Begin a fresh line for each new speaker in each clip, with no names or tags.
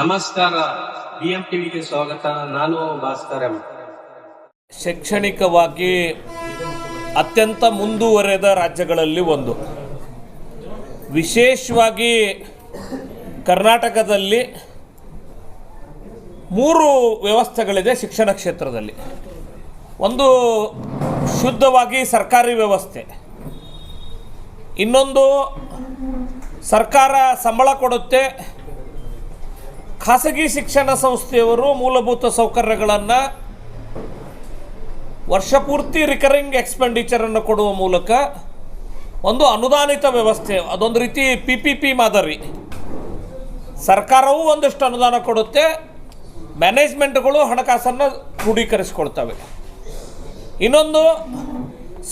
ನಮಸ್ಕಾರ. ಬಿಎಂ ಟಿವಿಗೆ ಸ್ವಾಗತ. ನಾನು ಭಾಸ್ಕರ್ ಎಂ.
ಶೈಕ್ಷಣಿಕವಾಗಿ ಅತ್ಯಂತ ಮುಂದುವರೆದ ರಾಜ್ಯಗಳಲ್ಲಿ ಒಂದು. ವಿಶೇಷವಾಗಿ ಕರ್ನಾಟಕದಲ್ಲಿ ಮೂರು ವ್ಯವಸ್ಥೆಗಳಿದೆ ಶಿಕ್ಷಣ ಕ್ಷೇತ್ರದಲ್ಲಿ. ಒಂದು ಶುದ್ಧವಾಗಿ ಸರ್ಕಾರಿ ವ್ಯವಸ್ಥೆ. ಇನ್ನೊಂದು ಸರ್ಕಾರ ಸಂಬಳ ಕೊಡುತ್ತೆ ಖಾಸಗಿ ಶಿಕ್ಷಣ ಸಂಸ್ಥೆಯವರು ಮೂಲಭೂತ ಸೌಕರ್ಯಗಳನ್ನು ವರ್ಷಪೂರ್ತಿ ರಿಕರಿಂಗ್ ಎಕ್ಸ್ಪೆಂಡಿಚರನ್ನು ಕೊಡುವ ಮೂಲಕ ಒಂದು ಅನುದಾನಿತ ವ್ಯವಸ್ಥೆ, ಅದೊಂದು ರೀತಿ ಪಿ ಪಿ ಪಿ ಮಾದರಿ. ಸರ್ಕಾರವೂ ಒಂದಷ್ಟು ಅನುದಾನ ಕೊಡುತ್ತೆ ಮ್ಯಾನೇಜ್ಮೆಂಟ್ಗಳು ಹಣಕಾಸನ್ನು ಕ್ರೋಢೀಕರಿಸಿಕೊಳ್ತವೆ ಇನ್ನೊಂದು,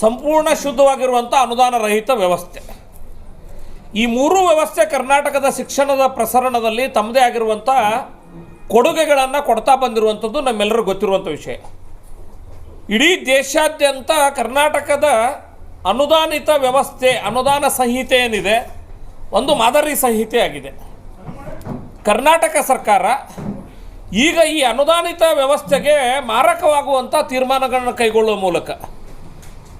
ಸಂಪೂರ್ಣ ಶುದ್ಧವಾಗಿರುವಂಥ ಅನುದಾನ ರಹಿತ ವ್ಯವಸ್ಥೆ. ಈ ಮೂರೂ ವ್ಯವಸ್ಥೆ ಕರ್ನಾಟಕದ ಶಿಕ್ಷಣದ ಪ್ರಸರಣದಲ್ಲಿ ತಮ್ಮದೇ ಆಗಿರುವಂಥ ಕೊಡುಗೆಗಳನ್ನು ಕೊಡ್ತಾ ಬಂದಿರುವಂಥದ್ದು ನಮ್ಮೆಲ್ಲರೂ ಗೊತ್ತಿರುವಂಥ ವಿಷಯ. ಇಡೀ ದೇಶಾದ್ಯಂತ ಕರ್ನಾಟಕದ ಅನುದಾನಿತ ವ್ಯವಸ್ಥೆ, ಅನುದಾನ ಸಂಹಿತೆ ಏನಿದೆ, ಒಂದು ಮಾದರಿ ಸಂಹಿತೆ ಆಗಿದೆ. ಕರ್ನಾಟಕ ಸರ್ಕಾರ ಈಗ ಈ ಅನುದಾನಿತ ವ್ಯವಸ್ಥೆಗೆ ಮಾರಕವಾಗುವಂಥ ತೀರ್ಮಾನಗಳನ್ನು ಕೈಗೊಳ್ಳುವ ಮೂಲಕ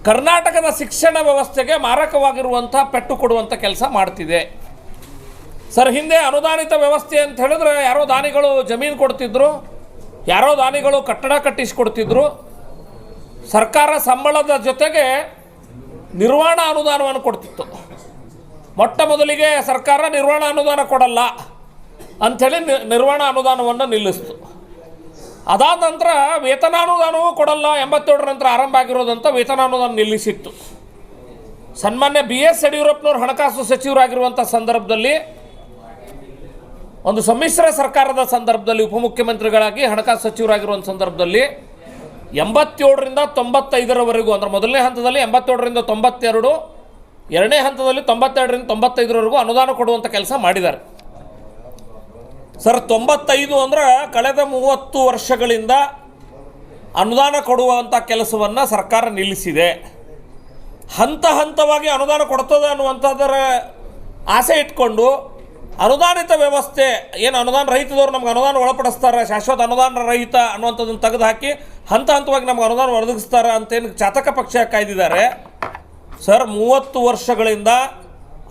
ಕರ್ನಾಟಕದ ಶಿಕ್ಷಣ ವ್ಯವಸ್ಥೆಗೆ ಮಾರಕವಾಗಿರುವಂಥ ಪೆಟ್ಟು ಕೊಡುವಂಥ ಕೆಲಸ ಮಾಡ್ತಿದೆ. ಸರ್, ಹಿಂದೆ ಅನುದಾನಿತ ವ್ಯವಸ್ಥೆ ಅಂತ ಹೇಳಿದ್ರೆ ಯಾರೋ ದಾನಿಗಳು ಜಮೀನು ಕೊಡ್ತಿದ್ರು, ಯಾರೋ ದಾನಿಗಳು ಕಟ್ಟಡ ಕಟ್ಟಿಸಿಕೊಡ್ತಿದ್ರು. ಸರ್ಕಾರ ಸಂಬಳದ ಜೊತೆಗೆ ನಿರ್ವಹಣಾ ಅನುದಾನವನ್ನು ಕೊಡ್ತಿತ್ತು. ಮೊಟ್ಟ ಮೊದಲಿಗೆ ಸರ್ಕಾರ ನಿರ್ವಹಣಾ ಅನುದಾನ ಕೊಡಲ್ಲ ಅಂಥೇಳಿ ನಿರ್ವಹಣಾ ಅನುದಾನವನ್ನು ನಿಲ್ಲಿಸ್ತು. ಅದಾದ ನಂತರ ವೇತನಾನುದಾನವೂ ಕೊಡಲ್ಲ, ಎಂಬತ್ತೇಳರ ನಂತರ ಆರಂಭ ಆಗಿರೋದಂತ ವೇತನಾನುದಾನ ನಿಲ್ಲಿಸಿತ್ತು. ಸನ್ಮಾನ್ಯ ಬಿ ಎಸ್ ಯಡಿಯೂರಪ್ಪನವರು ಹಣಕಾಸು ಸಚಿವರಾಗಿರುವಂಥ ಸಂದರ್ಭದಲ್ಲಿ, ಒಂದು ಸಮ್ಮಿಶ್ರ ಸರ್ಕಾರದ ಸಂದರ್ಭದಲ್ಲಿ, ಉಪಮುಖ್ಯಮಂತ್ರಿಗಳಾಗಿ ಹಣಕಾಸು ಸಚಿವರಾಗಿರುವಂಥ ಸಂದರ್ಭದಲ್ಲಿ, ಎಂಬತ್ತೇಳರಿಂದ ತೊಂಬತ್ತೈದರವರೆಗೂ, ಅಂದರೆ ಮೊದಲನೇ ಹಂತದಲ್ಲಿ ಎಂಬತ್ತೇಳರಿಂದ ತೊಂಬತ್ತೆರಡು, ಎರಡನೇ ಹಂತದಲ್ಲಿ ತೊಂಬತ್ತೆರಡರಿಂದ ತೊಂಬತ್ತೈದರವರೆಗೂ ಅನುದಾನ ಕೊಡುವಂಥ ಕೆಲಸ ಮಾಡಿದ್ದಾರೆ. ಸರ್, ತೊಂಬತ್ತೈದು ಅಂದ್ರೆ ಕಳೆದ ಮೂವತ್ತು ವರ್ಷಗಳಿಂದ ಅನುದಾನ ಕೊಡುವಂಥ ಕೆಲಸವನ್ನು ಸರ್ಕಾರ ನಿಲ್ಲಿಸಿದೆ. ಹಂತ ಹಂತವಾಗಿ ಅನುದಾನ ಕೊಡ್ತದೆ ಅನ್ನುವಂಥದ್ದರ ಆಸೆ ಇಟ್ಕೊಂಡು ಅನುದಾನಿತ ವ್ಯವಸ್ಥೆ, ಏನು ಅನುದಾನ ರಹಿತದವ್ರು ನಮ್ಗೆ ಅನುದಾನ ಒಳಪಡಿಸ್ತಾರೆ, ಶಾಶ್ವತ ಅನುದಾನ ರಹಿತ ಅನ್ನುವಂಥದ್ದನ್ನು ತೆಗೆದು ಹಾಕಿ ಹಂತ ಹಂತವಾಗಿ ನಮ್ಗೆ ಅನುದಾನ ಒದಗಿಸ್ತಾರೆ ಅಂತೇನು ಚಾತಕ ಪಕ್ಷ ಕಾಯ್ದಿದ್ದಾರೆ. ಸರ್, ಮೂವತ್ತು ವರ್ಷಗಳಿಂದ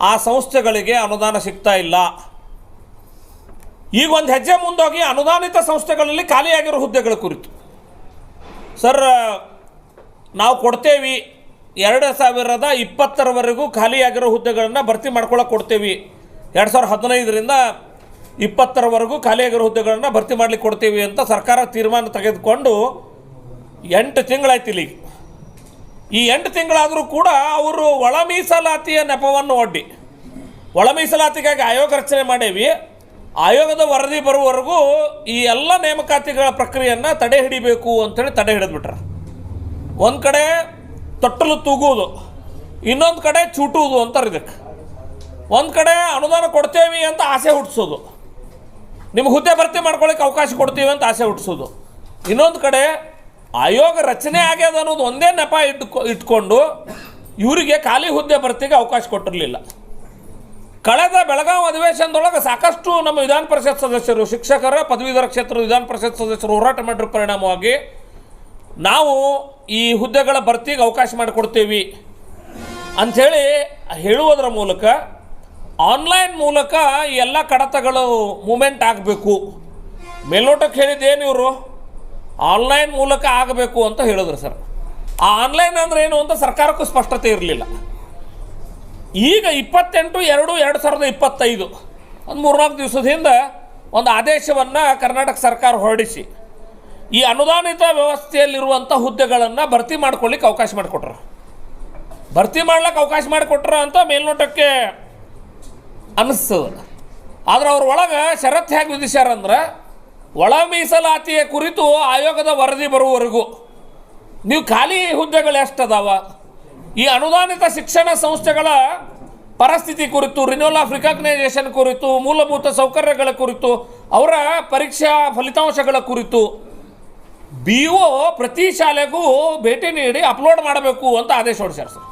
ಆ ಸಂಸ್ಥೆಗಳಿಗೆ ಅನುದಾನ ಸಿಗ್ತಾ ಇಲ್ಲ. ಈಗ ಒಂದು ಹೆಜ್ಜೆ ಮುಂದೋಗಿ ಅನುದಾನಿತ ಸಂಸ್ಥೆಗಳಲ್ಲಿ ಖಾಲಿಯಾಗಿರೋ ಹುದ್ದೆಗಳ ಕುರಿತು. ಸರ್ ನಾವು ಕೊಡ್ತೇವಿ ಎರಡು ಸಾವಿರದ ಇಪ್ಪತ್ತರವರೆಗೂ ಖಾಲಿಯಾಗಿರೋ ಹುದ್ದೆಗಳನ್ನು ಭರ್ತಿ ಮಾಡ್ಕೊಳ್ಳೋಕೆ ಕೊಡ್ತೇವಿ. ಎರಡು ಸಾವಿರದ ಹದಿನೈದರಿಂದ ಇಪ್ಪತ್ತರವರೆಗೂ ಖಾಲಿಯಾಗಿರೋ ಹುದ್ದೆಗಳನ್ನು ಭರ್ತಿ ಮಾಡಲಿಕ್ಕೆ ಕೊಡ್ತೀವಿ ಅಂತ ಸರ್ಕಾರ ತೀರ್ಮಾನ ತೆಗೆದುಕೊಂಡು ಎಂಟು ತಿಂಗಳಾಯ್ತು ಇಲ್ಲಿಗೆ. ಈ ಎಂಟು ತಿಂಗಳಾದರೂ ಕೂಡ ಅವರು ಒಳ ಮೀಸಲಾತಿಯ ನೆಪವನ್ನು ಒಡ್ಡಿ. ಒಳ ಮೀಸಲಾತಿಗಾಗಿ ಆಯೋಗ ರಚನೆ ಮಾಡೇವಿ. ಆಯೋಗದ ವರದಿ ಬರುವವರೆಗೂ ಈ ಎಲ್ಲ ನೇಮಕಾತಿಗಳ ಪ್ರಕ್ರಿಯೆಯನ್ನು ತಡೆ ಹಿಡಿಬೇಕು ಅಂತೇಳಿ ತಡೆ ಹಿಡಿದ್ಬಿಟ್ರ. ಒಂದು ಕಡೆ ತೊಟ್ಟಲು ತೂಗುವುದು, ಇನ್ನೊಂದು ಕಡೆ ಚೂಟುವುದು ಅಂತಾರೆ ಇದಕ್ಕೆ ಒಂದು ಕಡೆ ಅನುದಾನ ಕೊಡ್ತೇವೆ ಅಂತ ಆಸೆ ಹುಟ್ಟಿಸೋದು ನಿಮ್ಗೆ ಹುದ್ದೆ ಭರ್ತಿ ಮಾಡ್ಕೊಳ್ಳಿಕ್ಕೆ ಅವಕಾಶ ಕೊಡ್ತೀವಿ ಅಂತ ಆಸೆ ಹುಟ್ಟಿಸೋದು ಇನ್ನೊಂದು ಕಡೆ ಆಯೋಗ ರಚನೆ ಆಗ್ಯದ ಅನ್ನೋದು ಒಂದೇ ನೆಪ ಇಟ್ಕೊ, ಇಟ್ಕೊಂಡು ಇವರಿಗೆ ಖಾಲಿ ಹುದ್ದೆ ಭರ್ತಿಗೆ ಅವಕಾಶ ಕೊಟ್ಟಿರಲಿಲ್ಲ. ಕಳೆದ ಬೆಳಗಾವಿ ಅಧಿವೇಶನದೊಳಗೆ ಸಾಕಷ್ಟು ನಮ್ಮ ವಿಧಾನ ಪರಿಷತ್ ಸದಸ್ಯರು, ಶಿಕ್ಷಕರ, ಪದವೀಧರ ಕ್ಷೇತ್ರ ವಿಧಾನ ಪರಿಷತ್ ಸದಸ್ಯರು ಹೋರಾಟ ಮಾಡಿರೋ ಪರಿಣಾಮವಾಗಿ ನಾವು ಈ ಹುದ್ದೆಗಳ ಭರ್ತಿಗೆ ಅವಕಾಶ ಮಾಡಿಕೊಡ್ತೀವಿ ಅಂಥೇಳಿ ಹೇಳುವುದರ ಮೂಲಕ ಆನ್ಲೈನ್ ಮೂಲಕ ಎಲ್ಲ ಕಡತಗಳು ಮೂಮೆಂಟ್ ಆಗಬೇಕು. ಮೇಲ್ನೋಟಕ್ಕೆ ಹೇಳಿದ್ದೇನು ಇವರು? ಆನ್ಲೈನ್ ಮೂಲಕ ಆಗಬೇಕು ಅಂತ ಹೇಳಿದ್ರು ಸರ್. ಆ ಆನ್ಲೈನ್ ಅಂದ್ರೆ ಏನು ಅಂತ ಸರ್ಕಾರಕ್ಕೂ ಸ್ಪಷ್ಟತೆ ಇರಲಿಲ್ಲ. ಈಗ ಇಪ್ಪತ್ತೆಂಟು, ಎರಡು ಎರಡು ಸಾವಿರದ ಇಪ್ಪತ್ತೈದು. ಒಂದು ಮೂರ್ನಾಲ್ಕು ದಿವಸದ ಹಿಂದೆ ಒಂದು ಆದೇಶವನ್ನು ಕರ್ನಾಟಕ ಸರ್ಕಾರ ಹೊರಡಿಸಿ. ಈ ಅನುದಾನಿತ ವ್ಯವಸ್ಥೆಯಲ್ಲಿರುವಂಥ ಹುದ್ದೆಗಳನ್ನು ಭರ್ತಿ ಮಾಡ್ಕೊಳ್ಳಿಕ್ಕೆ ಅವಕಾಶ ಮಾಡಿಕೊಟ್ರು. ಭರ್ತಿ ಮಾಡ್ಲಿಕ್ಕೆ ಅವಕಾಶ ಮಾಡಿಕೊಟ್ರು ಅಂತ ಮೇಲ್ನೋಟಕ್ಕೆ ಅನ್ನಿಸ್ತದೆ. ಆದರೆ ಅವ್ರ ಒಳಗೆ ಷರತ್ತು ಹೇಗೆ ವಿಧಿಸ್ಯಾರಂದ್ರೆ ಒಳ ಮೀಸಲಾತಿಯ ಕುರಿತು ಆಯೋಗದ ವರದಿ ಬರುವವರೆಗೂ. ನೀವು ಖಾಲಿ ಹುದ್ದೆಗಳು ಎಷ್ಟದಾವ ಈ ಅನುದಾನಿತ ಶಿಕ್ಷಣ ಸಂಸ್ಥೆಗಳ ಪರಿಸ್ಥಿತಿ ಕುರಿತು ರಿನ್ಯೂವಲ್ ಆಫ್ ರಿಕಗ್ನೈಸೇಷನ್ ಕುರಿತು, ಮೂಲಭೂತ ಸೌಕರ್ಯಗಳ ಕುರಿತು, ಅವರ ಪರೀಕ್ಷಾ ಫಲಿತಾಂಶಗಳ ಕುರಿತು ಬಿ ಒ ಪ್ರತಿ ಶಾಲೆಗೂ ಭೇಟಿ ನೀಡಿ ಅಪ್ಲೋಡ್ ಮಾಡಬೇಕು ಅಂತ ಆದೇಶ ಹೊರಡಿಸ್ಯಾರ ಸರ್.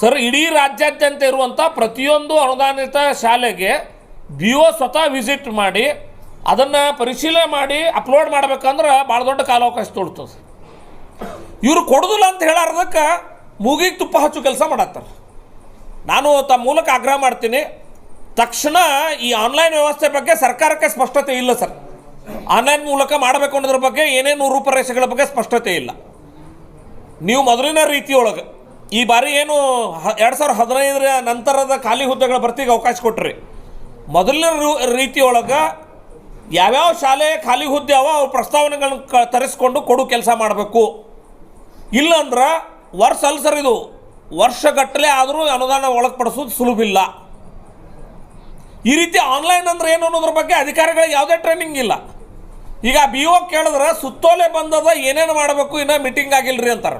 ಸರ್, ಇಡೀ ರಾಜ್ಯಾದ್ಯಂತ ಇರುವಂಥ ಪ್ರತಿಯೊಂದು ಅನುದಾನಿತ ಶಾಲೆಗೆ ಬಿ ಒ ಸ್ವತಃ ವಿಸಿಟ್ ಮಾಡಿ, ಅದನ್ನು ಪರಿಶೀಲನೆ ಮಾಡಿ ಅಪ್ಲೋಡ್ ಮಾಡ್ಬೇಕಂದ್ರೆ ಭಾಳ ದೊಡ್ಡ ಕಾಲಾವಕಾಶ ತೊಡ್ತದೆ ಇವರು ಕೊಡೋದಿಲ್ಲ ಅಂತ ಹೇಳಾರ್ದಕ್ಕೆ ಮೂಗಿಗೆ ತುಪ್ಪ ಹಚ್ಚು ಕೆಲಸ ಮಾಡತ್ತಾರೆ. ನಾನು ತಮ್ಮ ಮೂಲಕ ಆಗ್ರಹ ಮಾಡ್ತೀನಿ, ತಕ್ಷಣ ಈ ಆನ್ಲೈನ್ ವ್ಯವಸ್ಥೆ ಬಗ್ಗೆ ಸರ್ಕಾರಕ್ಕೆ ಸ್ಪಷ್ಟತೆ ಇಲ್ಲ ಸರ್. ಆನ್ಲೈನ್ ಮೂಲಕ ಮಾಡಬೇಕು ಅನ್ನೋದ್ರ ಬಗ್ಗೆ ಏನೇನು ರೂಪರೇಷೆಗಳ ಬಗ್ಗೆ ಸ್ಪಷ್ಟತೆ ಇಲ್ಲ. ನೀವು ಮೊದಲಿನ ರೀತಿಯೊಳಗೆ, ಈ ಬಾರಿ ಏನು ಎರಡು ಸಾವಿರದ ಹದಿನೈದರ ನಂತರದ ಖಾಲಿ ಹುದ್ದೆಗಳ ಭರ್ತಿಗೆ ಅವಕಾಶ ಕೊಟ್ರಿ. ಮೊದಲಿನ ರೂ- ರೀತಿಯೊಳಗೆ ಯಾವ್ಯಾವ ಶಾಲೆ ಖಾಲಿ ಹುದ್ದೆ ಅವ ಅವ್ರ ಪ್ರಸ್ತಾವನೆಗಳನ್ನ ಕ, ತರಿಸ್ಕೊಂಡು ಕೊಡು ಕೆಲಸ ಮಾಡಬೇಕು. ಇಲ್ಲಂದ್ರೆ ವರ್ಷ ಅಲ್ಲ ಸರ್ ಇದು. ವರ್ಷಗಟ್ಟಲೆ ಆದರೂ ಅನುದಾನ ಒಳಪಡಿಸೋದು ಸುಲಭಿಲ್ಲ ಈ ರೀತಿ ಆನ್ಲೈನ್ ಅಂದ್ರೆ ಏನು ಅನ್ನೋದ್ರ ಬಗ್ಗೆ ಅಧಿಕಾರಿಗಳಿಗೆ ಯಾವುದೇ ಟ್ರೈನಿಂಗ್ ಇಲ್ಲ. ಈಗ ಬಿ ಒ ಕೇಳಿದ್ರೆ ಸುತ್ತೋಲೆ ಬಂದದ ಏನೇನು ಮಾಡಬೇಕು, ಇನ್ನೂ ಮೀಟಿಂಗ್ ಆಗಿಲ್ಲರಿ ಅಂತಾರೆ.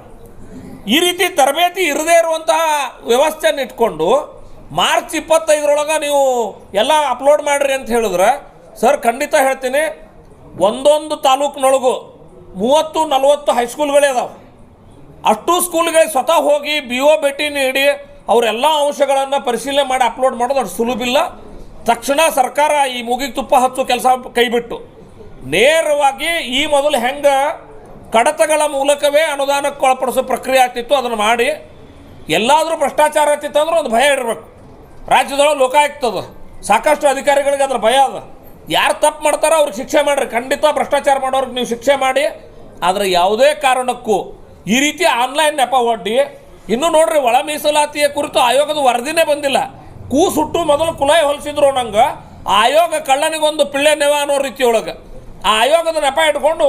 ಈ ರೀತಿ ತರಬೇತಿ ಇರದೇ ಇರುವಂತಹ ವ್ಯವಸ್ಥೆಯನ್ನು ಇಟ್ಕೊಂಡು ಮಾರ್ಚ್ ಇಪ್ಪತ್ತೈದರೊಳಗೆ ನೀವು ಎಲ್ಲ ಅಪ್ಲೋಡ್ ಮಾಡಿರಿ ಅಂತ ಹೇಳಿದ್ರೆ, ಸರ್ ಖಂಡಿತ ಹೇಳ್ತೀನಿ, ಒಂದೊಂದು ತಾಲೂಕಿನೊಳಗು ಮೂವತ್ತು ನಲವತ್ತು ಹೈಸ್ಕೂಲ್ಗಳೇ ಅದಾವೆ. ಅಷ್ಟು ಸ್ಕೂಲ್ಗಳಿಗೆ ಸ್ವತಃ ಹೋಗಿ ಬಿ ಒ ಭೇಟಿ ನೀಡಿ ಅವರೆಲ್ಲ ಅಂಶಗಳನ್ನು ಪರಿಶೀಲನೆ ಮಾಡಿ ಅಪ್ಲೋಡ್ ಮಾಡೋದು ಅಷ್ಟು ಸುಲಭಿಲ್ಲ ತಕ್ಷಣ ಸರ್ಕಾರ ಈ ಮೂಗಿಗೆ ತುಪ್ಪ ಹಚ್ಚೋ ಕೆಲಸ ಕೈಬಿಟ್ಟು ನೇರವಾಗಿ ಈ ಮೊದಲು ಹೆಂಗೆ ಕಡತಗಳ ಮೂಲಕವೇ ಅನುದಾನಕ್ಕೆ ಒಳಪಡಿಸೋ ಪ್ರಕ್ರಿಯೆ ಆಗ್ತಿತ್ತು ಅದನ್ನು ಮಾಡಿ ಎಲ್ಲಾದರೂ ಭ್ರಷ್ಟಾಚಾರ ಆಗ್ತಿತ್ತು ಅಂದ್ರೆ ಒಂದು ಭಯ ಇರಬೇಕು. ರಾಜ್ಯದೊಳಗೆ ಲೋಕಾಯುಕ್ತ ಅದ. ಸಾಕಷ್ಟು ಅಧಿಕಾರಿಗಳಿಗೆ ಅದ್ರ ಭಯ ಅದ. ಯಾರು ತಪ್ಪು ಮಾಡ್ತಾರೋ ಅವ್ರಿಗೆ ಶಿಕ್ಷೆ ಮಾಡಿರಿ. ಖಂಡಿತ ಭ್ರಷ್ಟಾಚಾರ ಮಾಡೋರಿಗೆ ನೀವು ಶಿಕ್ಷೆ ಮಾಡಿ. ಆದರೆ ಯಾವುದೇ ಕಾರಣಕ್ಕೂ ಈ ರೀತಿ ಆನ್ಲೈನ್ ನೆಪ ಒಡ್ಡಿ. ಇನ್ನು ನೋಡ್ರಿ ಒಳ ಮೀಸಲಾತಿಯ ಕುರಿತು ಆಯೋಗದ ವರದಿನೇ ಬಂದಿಲ್ಲ. ಕೂಸುಟ್ಟು ಮೊದಲು ಕುಲಾಯಿ ಹೊಲಿಸಿದ್ರು ನಂಗೆ. ಆಯೋಗ ಕಳ್ಳನಿಗೊಂದು ಪಿಳ್ಳೆ ನೆವ ಅನ್ನೋ ರೀತಿಯೊಳಗೆ ಆ ಆಯೋಗದ ನೆಪ ಇಟ್ಕೊಂಡು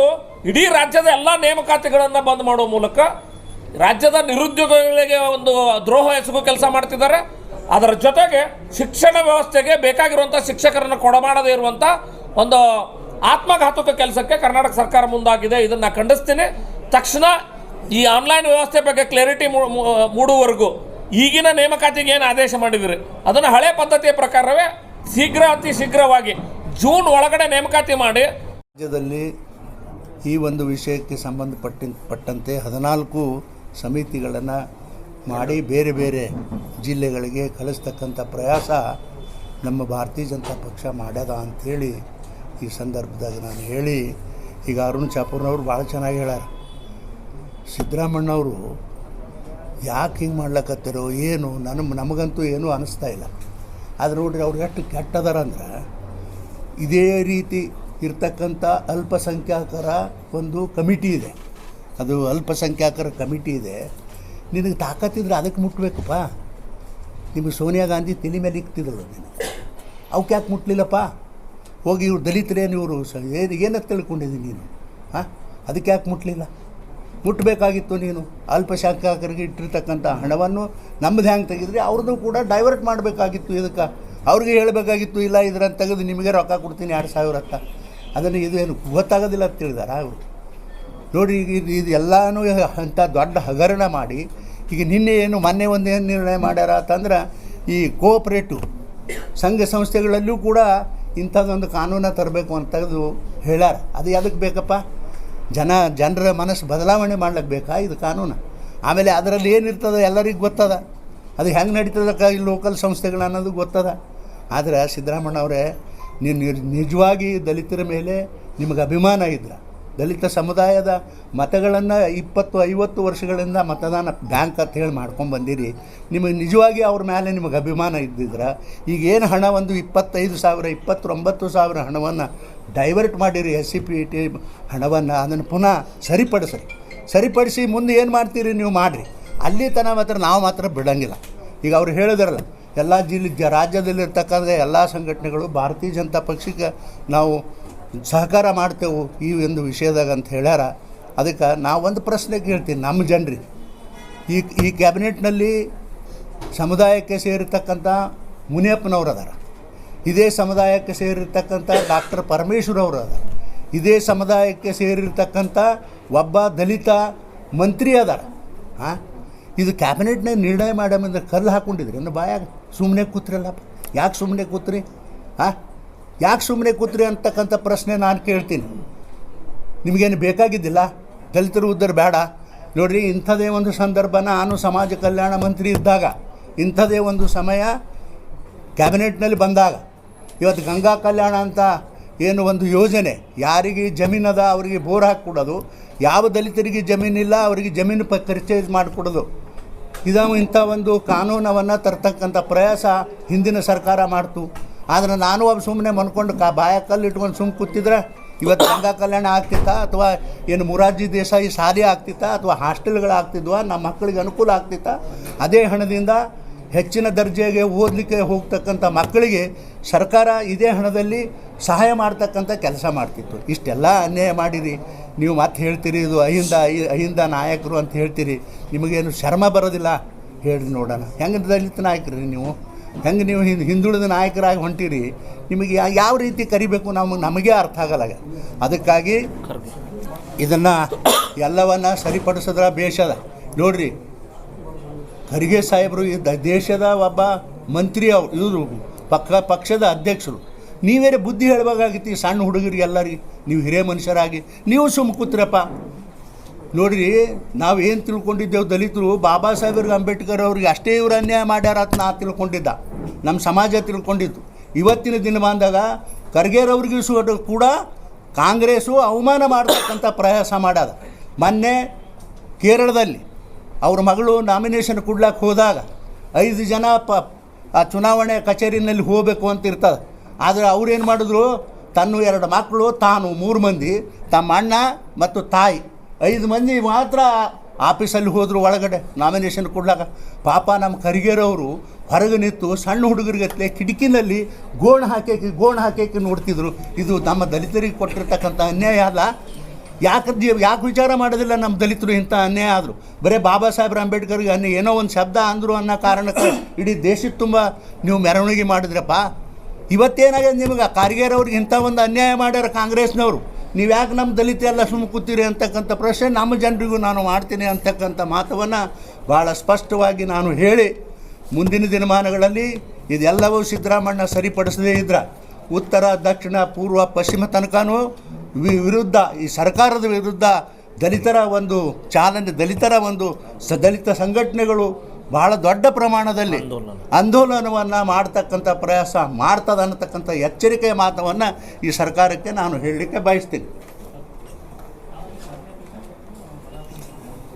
ಇಡೀ ರಾಜ್ಯದ ಎಲ್ಲ ನೇಮಕಾತಿಗಳನ್ನು ಬಂದ್ ಮಾಡೋ ಮೂಲಕ ರಾಜ್ಯದ ನಿರುದ್ಯೋಗಿಗಳಿಗೆ ಒಂದು ದ್ರೋಹ ಎಸಗೋ ಕೆಲಸ ಮಾಡ್ತಿದ್ದಾರೆ. ಅದರ ಜೊತೆಗೆ ಶಿಕ್ಷಣ ವ್ಯವಸ್ಥೆಗೆ ಬೇಕಾಗಿರುವಂಥ ಶಿಕ್ಷಕರನ್ನು ಕೊಡಮಾಡದೇ ಇರುವಂಥ ಒಂದು ಆತ್ಮಘಾತುಕ ಕೆಲಸಕ್ಕೆ ಕರ್ನಾಟಕ ಸರ್ಕಾರ ಮುಂದಾಗಿದೆ. ಇದನ್ನು ಖಂಡಿಸ್ತೀನಿ. ತಕ್ಷಣ ಈ ಆನ್ಲೈನ್ ವ್ಯವಸ್ಥೆ ಬಗ್ಗೆ ಕ್ಲಾರಿಟಿ ಮೂಡುವವರೆಗೂ ಈಗಿನ ನೇಮಕಾತಿಗೆ ಏನು ಆದೇಶ ಮಾಡಿದ್ರಿ? ಅದನ್ನು ಹಳೆ ಪದ್ಧತಿಯ ಪ್ರಕಾರವೇ ಶೀಘ್ರ ಅತಿ ಶೀಘ್ರವಾಗಿ ಜೂನ್ ಒಳಗಡೆ ನೇಮಕಾತಿ ಮಾಡಿ.
ರಾಜ್ಯದಲ್ಲಿ ಈ ಒಂದು ವಿಷಯಕ್ಕೆ ಸಂಬಂಧಪಟ್ಟ ಪಟ್ಟಂತೆ ಹದಿನಾಲ್ಕು ಸಮಿತಿಗಳನ್ನು ಮಾಡಿ ಬೇರೆ ಬೇರೆ ಜಿಲ್ಲೆಗಳಿಗೆ ಕಲಿಸ್ತಕ್ಕಂಥ ಪ್ರಯಾಸ ನಮ್ಮ ಭಾರತೀಯ ಜನತಾ ಪಕ್ಷ ಮಾಡ್ಯದ ಅಂಥೇಳಿ ಈ ಸಂದರ್ಭದಾಗ ನಾನು ಹೇಳಿ, ಈಗ ಅರುಣ್ ಚಾಪೂರ್ನವ್ರು ಭಾಳ ಚೆನ್ನಾಗಿ ಹೇಳ್ಯಾರ. ಸಿದ್ದರಾಮಣ್ಣವರು ಯಾಕೆ ಹಿಂಗೆ ಮಾಡ್ಲಕತ್ತಿರೋ ಏನು ನನ್ನ ನಮಗಂತೂ ಏನೂ ಅನಿಸ್ತಾ ಇಲ್ಲ. ಆದರೆ ನೋಡ್ರಿ ಅವ್ರು ಎಷ್ಟು ಕೆಟ್ಟದಾರ ಅಂದ್ರೆ, ಇದೇ ರೀತಿ ಇರ್ತಕ್ಕಂಥ ಅಲ್ಪಸಂಖ್ಯಾತರ ಒಂದು ಕಮಿಟಿ ಇದೆ. ಅದು ಅಲ್ಪಸಂಖ್ಯಾತರ ಕಮಿಟಿ ಇದೆ. ನಿನಗೆ ತಾಕತ್ತಿದ್ರೆ ಅದಕ್ಕೆ ಮುಟ್ಬೇಕಪ್ಪ. ನಿಮಗೆ ಸೋನಿಯಾ ಗಾಂಧಿ ತಲೆ ಮೇಲೆ ಇಕ್ತಿದ್ರು ನೀನು. ಅವಕ್ಕೆ ಯಾಕೆ ಮುಟ್ಲಿಲ್ಲಪ್ಪ? ಹೋಗಿ ಇವ್ರು ದಲಿತರೇನು ಇವರು ಏನು ಏನಕ್ಕೆ ತಿಳ್ಕೊಂಡಿದ್ದೀನಿ ನೀನು? ಹಾಂ? ಅದಕ್ಕೆ ಯಾಕೆ ಮುಟ್ಲಿಲ್ಲ? ಮುಟ್ಟಬೇಕಾಗಿತ್ತು ನೀನು. ಅಲ್ಪಸಂಖ್ಯಾತರಿಗೆ ಇಟ್ಟಿರ್ತಕ್ಕಂಥ ಹಣವನ್ನು ನಮ್ಮದು ಹ್ಯಾಂಗೆ ತೆಗೆದ್ರಿ ಅವ್ರದ್ದು ಕೂಡ ಡೈವರ್ಟ್ ಮಾಡಬೇಕಾಗಿತ್ತು ಇದಕ್ಕೆ. ಅವ್ರಿಗೆ ಹೇಳಬೇಕಾಗಿತ್ತು, ಇಲ್ಲ ಇದ್ರಂತ ತೆಗೆದು ನಿಮಗೆ ರೊಕ್ಕ ಕೊಡ್ತೀನಿ ಎರಡು ಸಾವಿರ ಅಂತ. ಅದನ್ನು ಇದು ಏನು ಗೊತ್ತಾಗೋದಿಲ್ಲ ಅಂತ ತಿಳಿದಾರ ಅವರು. ನೋಡಿ, ಈಗ ಇದು ಇದು ಎಲ್ಲನೂ ಅಂಥ ದೊಡ್ಡ ಹಗರಣ ಮಾಡಿ, ಈಗ ನಿನ್ನೆ ಏನು ಮೊನ್ನೆ ಒಂದು ಏನು ನಿರ್ಣಯ ಮಾಡ್ಯಾರ ಅಂತಂದ್ರೆ, ಈ ಕೋಆಪ್ರೇಟಿವ್ ಸಂಘ ಸಂಸ್ಥೆಗಳಲ್ಲೂ ಕೂಡ ಇಂಥದ್ದೊಂದು ಕಾನೂನ ತರಬೇಕು ಅಂತ ತೆಗೆದು ಹೇಳ್ಯಾರ. ಅದು ಯಾವುದಕ್ಕೆ ಬೇಕಪ್ಪ? ಜನ, ಜನರ ಮನಸ್ಸು ಬದಲಾವಣೆ ಮಾಡ್ಲಿಕ್ಕೆ ಬೇಕಾ? ಇದು ಕಾನೂನು. ಆಮೇಲೆ ಅದರಲ್ಲಿ ಏನಿರ್ತದೆ ಎಲ್ಲರಿಗೂ ಗೊತ್ತದ. ಅದು ಹೆಂಗೆ ನಡೀತದಕ್ಕ ಈ ಲೋಕಲ್ ಸಂಸ್ಥೆಗಳು ಅನ್ನೋದು ಗೊತ್ತದ. ಆದರೆ ಸಿದ್ದರಾಮಣ್ಣ ಅವರೇ ನೀವು ನಿಜವಾಗಿ ದಲಿತರ ಮೇಲೆ ನಿಮಗೆ ಅಭಿಮಾನ ಇದ್ರೆ. ದಲಿತ ಸಮುದಾಯದ ಮತಗಳನ್ನು ಇಪ್ಪತ್ತು, ಐವತ್ತು ವರ್ಷಗಳಿಂದ ಮತದಾನ ಬ್ಯಾಂಕ್ ಅಂತ ಹೇಳಿ ಮಾಡ್ಕೊಂಡು ಬಂದಿರಿ. ನಿಮಗೆ ನಿಜವಾಗಿ ಅವ್ರ ಮೇಲೆ ನಿಮಗೆ ಅಭಿಮಾನ ಇದ್ದಿದ್ರೆ, ಈಗ ಏನು ಹಣ ಒಂದು ಇಪ್ಪತ್ತೈದು ಸಾವಿರ, ಇಪ್ಪತ್ತೊಂಬತ್ತು ಸಾವಿರ ಹಣವನ್ನು ಡೈವರ್ಟ್ ಮಾಡಿರಿ ಎಸ್ ಸಿ ಪಿ ಟಿ ಹಣವನ್ನು, ಅದನ್ನು ಪುನಃ ಸರಿಪಡಿಸ್ರಿ. ಸರಿಪಡಿಸಿ ಮುಂದೆ ಏನು ಮಾಡ್ತೀರಿ ನೀವು ಮಾಡಿರಿ. ಅಲ್ಲಿ ತನಕ ಮಾತ್ರ ನಾವು ಮಾತ್ರ ಬಿಡೋಂಗಿಲ್ಲ. ಈಗ ಅವ್ರು ಹೇಳಿದ್ರಲ್ಲ, ಎಲ್ಲ ಜಿಲ್ಲೆ ರಾಜ್ಯದಲ್ಲಿರ್ತಕ್ಕಂಥ ಎಲ್ಲ ಸಂಘಟನೆಗಳು, ಭಾರತೀಯ ಜನತಾ ಪಕ್ಷಕ್ಕೆ ನಾವು ಸಹಕಾರ ಮಾಡ್ತೇವೆ ಈ ಒಂದು ವಿಷಯದಾಗ ಅಂತ ಹೇಳ್ಯಾರ. ಅದಕ್ಕೆ ನಾವು ಒಂದು ಪ್ರಶ್ನೆ ಕೇಳ್ತೀನಿ ನಮ್ಮ ಜನರಿಗೆ. ಈ ಈ ಕ್ಯಾಬಿನೆಟ್ನಲ್ಲಿ ಸಮುದಾಯಕ್ಕೆ ಸೇರಿರ್ತಕ್ಕಂಥ ಮುನಿಯಪ್ಪನವ್ರು ಅದಾರ. ಇದೇ ಸಮುದಾಯಕ್ಕೆ ಸೇರಿರ್ತಕ್ಕಂಥ ಡಾಕ್ಟರ್ ಪರಮೇಶ್ವರ್ ಅವರು ಅದಾರ. ಇದೇ ಸಮುದಾಯಕ್ಕೆ ಸೇರಿರ್ತಕ್ಕಂಥ ಒಬ್ಬ ದಲಿತ ಮಂತ್ರಿ ಅದಾರ. ಹಾಂ ಇದು ಕ್ಯಾಬಿನೆಟ್ನಾಗ ನಿರ್ಣಯ ಮಾಡ್ಯಾಮಂದ್ರೆ ಕಲ್ಲು ಹಾಕ್ಕೊಂಡಿದ್ರಿ ಅಂದ್ರೆ ಬಾಯಾಗ ಸುಮ್ಮನೆ ಕೂತ್ರಲ್ಲಪ್ಪ. ಯಾಕೆ ಸುಮ್ಮನೆ ಕೂತ್ರಿ? ಹಾಂ ಯಾಕೆ ಸುಮ್ಮನೆ ಕೂತ್ರಿ ಅಂತಕ್ಕಂಥ ಪ್ರಶ್ನೆ ನಾನು ಕೇಳ್ತೀನಿ. ನಿಮಗೇನು ಬೇಕಾಗಿದ್ದಿಲ್ಲ? ದಲಿತರು ಉದ್ದರು ಬೇಡ ನೋಡಿರಿ, ಇಂಥದೇ ಒಂದು ಸಂದರ್ಭ ನಾನು ಸಮಾಜ ಕಲ್ಯಾಣ ಮಂತ್ರಿ ಇದ್ದಾಗ, ಇಂಥದೇ ಒಂದು ಸಮಯ ಕ್ಯಾಬಿನೆಟ್ನಲ್ಲಿ ಬಂದಾಗ, ಇವತ್ತು ಗಂಗಾ ಕಲ್ಯಾಣ ಅಂತ ಏನು ಒಂದು ಯೋಜನೆ, ಯಾರಿಗೆ ಜಮೀನದ ಅವರಿಗೆ ಬೋರ್ ಹಾಕ್ಕೊಡೋದು, ಯಾವ ದಲಿತರಿಗೆ ಜಮೀನಿಲ್ಲ, ಅವರಿಗೆ ಜಮೀನು ಪ ಪರ್ಚೇಸ್ ಮಾಡಿಕೊಡೋದು. ಇದ ಇಂಥ ಒಂದು ಕಾನೂನವನ್ನು ತರ್ತಕ್ಕಂಥ ಪ್ರಯಾಸ ಹಿಂದಿನ ಸರ್ಕಾರ ಮಾಡ್ತು. ಆದರೆ ನಾನು ಒಬ್ಬ ಸುಮ್ಮನೆ ಮನ್ಕೊಂಡು ಕಾ ಬಾಯ ಕಲ್ಲು ಇಟ್ಕೊಂಡು ಸುಮ್ಮನೆ ಕೂತಿದ್ರೆ ಇವತ್ತು ಗಂಗಾ ಕಲ್ಯಾಣ ಆಗ್ತಿತ್ತಾ? ಅಥವಾ ಏನು ಮುರಾರ್ಜಿ ದೇಸಾಯಿ ಶಾಲೆ ಆಗ್ತಿತ್ತಾ? ಅಥವಾ ಹಾಸ್ಟೆಲ್ಗಳು ಆಗ್ತಿದ್ವಾ ನಮ್ಮ ಮಕ್ಕಳಿಗೆ ಅನುಕೂಲ ಆಗ್ತಿತ್ತ? ಅದೇ ಹಣದಿಂದ ಹೆಚ್ಚಿನ ದರ್ಜೆಗೆ ಓದಲಿಕ್ಕೆ ಹೋಗ್ತಕ್ಕಂಥ ಮಕ್ಕಳಿಗೆ ಸರ್ಕಾರ ಇದೇ ಹಣದಲ್ಲಿ ಸಹಾಯ ಮಾಡ್ತಕ್ಕಂಥ ಕೆಲಸ ಮಾಡ್ತಿತ್ತು. ಇಷ್ಟೆಲ್ಲ ಅನ್ಯಾಯ ಮಾಡಿರಿ. ನೀವು ಮತ್ತೆ ಹೇಳ್ತೀರಿ, ಇದು ಅಹಿಂದ ಅಹಿಂದ ನಾಯಕರು ಅಂತ ಹೇಳ್ತೀರಿ. ನಿಮಗೇನು ಶರ್ಮ ಬರೋದಿಲ್ಲ? ಹೇಳಿ ನೋಡೋಣ. ಹೆಂಗೆ ದಲಿತ ನಾಯಕರಿ ನೀವು? ಹೆಂಗೆ ನೀವು ಹಿಂದ್ ಹಿಂದುಳಿದ ನಾಯಕರಾಗಿ ಹೊಂಟಿರಿ, ನಿಮಗೆ ಯಾವ ರೀತಿ ಕರಿಬೇಕು ನಮಗೆ ನಮಗೆ ಅರ್ಥ ಆಗಲ್ಲ ಅದಕ್ಕಾಗಿ ಇದನ್ನು ಎಲ್ಲವನ್ನ ಸರಿಪಡಿಸಿದ್ರ ಬೇಷದ ನೋಡ್ರಿ, ಖರ್ಗೆ ಸಾಹೇಬರು ದೇಶದ ಒಬ್ಬ ಮಂತ್ರಿ ಅವರು ಇವರು ಪಕ್ಕ ಪಕ್ಷದ ಅಧ್ಯಕ್ಷರು. ನೀವೇರೆ ಬುದ್ಧಿ ಹೇಳಬೇಕಾಗಿತ್ತು ಈ ಸಣ್ಣ ಹುಡುಗರಿಗೆ ಎಲ್ಲರಿಗೆ ನೀವು ಹಿರಿಯ ಮನುಷ್ಯರಾಗಿ, ನೀವು ಸುಮ್ಮ ಕೂತ್ರಪ್ಪ. ನೋಡ್ರಿ, ನಾವು ಏನು ತಿಳ್ಕೊಂಡಿದ್ದೇವೆ ದಲಿತರು, ಬಾಬಾ ಸಾಹೇಬ್ರಿಗೆ ಅಂಬೇಡ್ಕರ್ ಅವ್ರಿಗೆ ಅಷ್ಟೇ ಇವರು ಅನ್ಯಾಯ ಮಾಡ್ಯಾರ ಅಂತ ನಾ ತಿಳ್ಕೊಂಡಿದ್ದ. ನಮ್ಮ ಸಮಾಜ ತಿಳ್ಕೊಂಡಿದ್ದು. ಇವತ್ತಿನ ದಿನ ಬಂದಾಗ ಖರ್ಗೆರವ್ರಿಗೂ ಕೂಡ ಕಾಂಗ್ರೆಸ್ಸು ಅವಮಾನ ಮಾಡ್ತಕ್ಕಂಥ ಪ್ರಯಾಸ ಮಾಡ್ಯದ. ಮೊನ್ನೆ ಕೇರಳದಲ್ಲಿ ಅವ್ರ ಮಗಳು ನಾಮಿನೇಷನ್ ಕೊಡ್ಲಕ್ಕೆ ಹೋದಾಗ ಐದು ಜನ ಪ, ಆ ಚುನಾವಣೆ ಕಚೇರಿನಲ್ಲಿ ಹೋಗಬೇಕು ಅಂತ ಇರ್ತದೆ. ಆದರೆ ಅವ್ರೇನು ಮಾಡಿದ್ರು, ತನ್ನ ಎರಡು ಮಕ್ಕಳು ತಾನು ಮೂರು ಮಂದಿ ತಮ್ಮ ಅಣ್ಣ ಮತ್ತು ತಾಯಿ. ಐದು ಮಂದಿ ಮಾತ್ರ ಆಫೀಸಲ್ಲಿ ಹೋದರು ಒಳಗಡೆ ನಾಮಿನೇಷನ್ ಕೊಡ್ಲಾಕ ಪಾಪ ನಮ್ಮ ಖರ್ಗೆರವರು ಹೊರಗೆ ನಿಂತು ಸಣ್ಣ ಹುಡುಗರಿಗತ್ಲೆ ಕಿಟಕಿನಲ್ಲಿ ಗೋಣ ಹಾಕಿ ಗೋಣ ಹಾಕಿ ನೋಡ್ತಿದ್ರು. ಇದು ನಮ್ಮ ದಲಿತರಿಗೆ ಕೊಟ್ಟಿರ್ತಕ್ಕಂಥ ಅನ್ಯಾಯ ಅಲ್ಲ. ಯಾಕೆ ಯಾಕೆ ವಿಚಾರ ಮಾಡೋದಿಲ್ಲ ನಮ್ಮ ದಲಿತರು ಇಂಥ ಅನ್ಯಾಯ ಆದರು. ಬರೀ ಬಾಬಾ ಸಾಹೇಬ್ರ ಅಂಬೇಡ್ಕರ್ಗೆ ಅನ್ನ ಏನೋ ಒಂದು ಶಬ್ದ ಅಂದರು ಅನ್ನೋ ಕಾರಣಕ್ಕೆ ಇಡೀ ದೇಶಕ್ಕೆ ತುಂಬ ನೀವು ಮೆರವಣಿಗೆ ಮಾಡಿದ್ರಪ್ಪ. ಇವತ್ತೇನಾಗಿದೆ ನಿಮಗೆ? ಕಾರ್ಗೇರವ್ರಿಗೆ ಇಂಥ ಒಂದು ಅನ್ಯಾಯ ಮಾಡ್ಯಾರ ಕಾಂಗ್ರೆಸ್ನವರು. ನೀವು ಯಾಕೆ ನಮ್ಮ ದಲಿತ ಎಲ್ಲ ಸುಮ್ಮನೆ ಕೂತೀರಿ ಅಂತಕ್ಕಂಥ ಪ್ರಶ್ನೆ ನಮ್ಮ ಜನರಿಗೂ ನಾನು ಮಾಡ್ತೀನಿ ಅಂತಕ್ಕಂಥ ಮಾತವನ್ನು ಭಾಳ ಸ್ಪಷ್ಟವಾಗಿ ನಾನು ಹೇಳಿ ಮುಂದಿನ ದಿನಮಾನಗಳಲ್ಲಿ ಇದೆಲ್ಲವೂ ಸಿದ್ದರಾಮಣ್ಣ ಸರಿಪಡಿಸದೇ ಇದ್ರೆ ಉತ್ತರ, ದಕ್ಷಿಣ, ಪೂರ್ವ, ಪಶ್ಚಿಮ ತನಕನೂ ವಿರುದ್ಧ, ಈ ಸರ್ಕಾರದ ವಿರುದ್ಧ ದಲಿತರ ಒಂದು ಚಾಲನೆ, ದಲಿತರ ಒಂದು ಸ ದಲಿತ ಸಂಘಟನೆಗಳು ಬಹಳ ದೊಡ್ಡ ಪ್ರಮಾಣದಲ್ಲಿ
ಆಂದೋಲನ.
ಆಂದೋಲನವನ್ನು ಮಾಡ್ತಕ್ಕಂಥ ಪ್ರಯಾಸ ಮಾಡ್ತದೆ ಅನ್ನತಕ್ಕಂಥ ಎಚ್ಚರಿಕೆಯ ಮಾತವನ್ನು ಈ ಸರ್ಕಾರಕ್ಕೆ ನಾನು ಹೇಳಲಿಕ್ಕೆ ಬಯಸ್ತೀನಿ